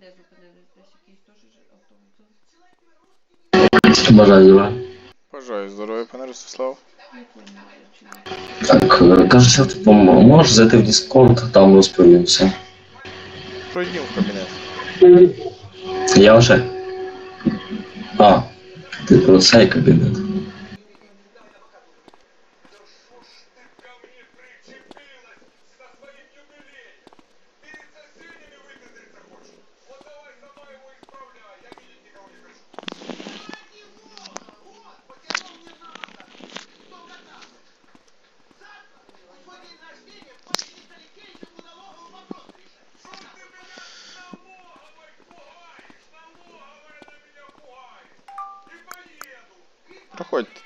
де зупинились? Десь якийсь теж ж автобус. Бажаю здоров'я. Бажаю здоров'я, пане Ростислав. Не поняла, чи ні. Так, е, кажеться, типу, м- можеш зайти в Discord, там розповім все. Пройдімо в кабінет. Я вже. А, ти про цей кабінет. Проходьте.